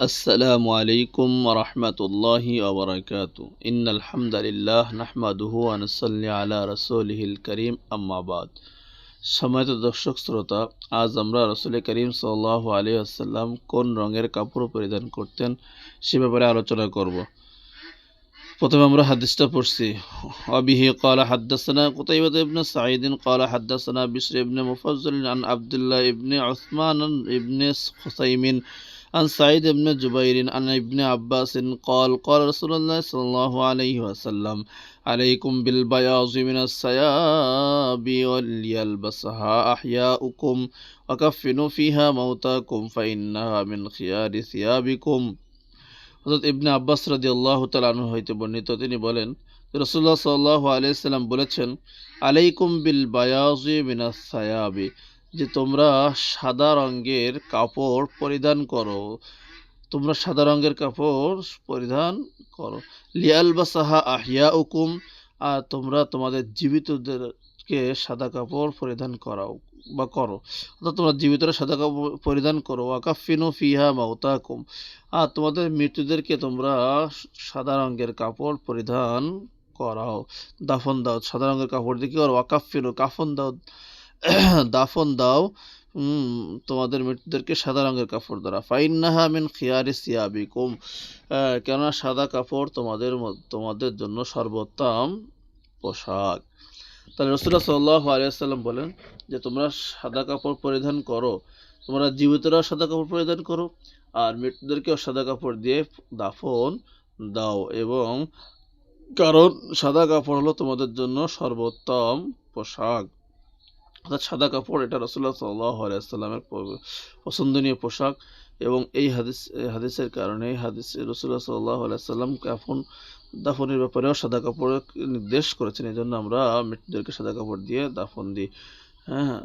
আসসালামু আলাইকুম রহমতুল্লাহি আবরাকাত ইন আলহামদুলিল্লাহ নাহমাদুহু আনসল্লি আলা রসুলহিল করিম আম্মাবাদ সময়ত দর্শক, শ্রোতা, আজ আমরা রসুল করিম সাল্লাহ আলী আসাল্লাম কোন রঙের কাপড় পরিধান করতেন সে ব্যাপারে আলোচনা করব। প্রথমে আমরা হাদিসটা পড়ছি। অবিহি কলা হাদ্দাসানা কুতাইবাদ ইবনে সাঈদিন কলা হাদ্দাসানা বিশর ইবনে মুফাজ্জল আন আবদুল্লাহ ইবনে ওসমান ইবনে হুসাইমিন عن سعيد بن جبير عن ابن عباس قال قال رسول الله صلى الله عليه وسلم عليكم بالبياض من الثياب وليلبسها أحياؤكم وكفنوا فيها موتاكم فإنها من خيار ثيابكم হজরত ইবনে আব্বাস রাদি আল্লাহ তালু হইতে বর্ণিত তিনি বলেন রসুল্লাহ সাল্লাহ আলাইসাল্লাম বলেছেন আলাইকুম বিল বায়াজি মিনাস সায়াবি যে তোমরা সাদা রঙের কাপড় পরিধান করো। তোমরা সাদা রঙের কাপড় পরিধান করো। লিয়াল বা সাহা আহিয়া উকুম আর তোমরা তোমাদের জীবিতদেরকে সাদা কাপড় পরিধান করাও বা করো। অর্থাৎ তোমরা জীবিতরা সাদা কাপড় পরিধান করো। ওয়াকাফিনু ফিহা মাউতাকুম আর তোমাদের মৃত্যুদেরকে তোমরা সাদা রঙের কাপড় পরিধান করাও। দাফন দাও সাদা রঙের কাপড় দিয়ে কি করো? ওয়াকাফিনু, কাফন দাও দাফন দাও তোমাদের মৃত্যুদেরকে সাদা রঙের কাপড় দ্বারা। ফাইন্নাহা মিন খিয়ারি সিয়াবিকুম। কেননা সাদা কাপড় তোমাদের তোমাদের জন্য সর্বোত্তম পোশাক। তাহলে রসুল্লাহ সাল্লাহ আলিয়াল্লাম বলেন যে, তোমরা সাদা কাপড় পরিধান করো। তোমরা জীবিতরাও সাদা কাপড় পরিধান করো, আর মৃত্যুদেরকেও সাদা কাপড় দিয়ে দাফন দাও। এবং কারণ সাদা কাপড় হলো তোমাদের জন্য সর্বোত্তম পোশাক। অর্থাৎ সাদা কাপড়, এটা রসুল্লাহ সাল্লাহ আলাইসাল্লামের পছন্দনীয় পোশাক এবং এই হাদিস হাদিসের কারণে হাদিস রসুল্লাহ সাল্লাহ আলাইসাল্লাম কাফন, দাফনের ব্যাপারেও সাদা কাপড় নির্দেশ করেছেন। এই জন্য আমরা মৃত্যুদেরকে সাদা কাপড় দিয়ে দাফন দিই। হ্যাঁ।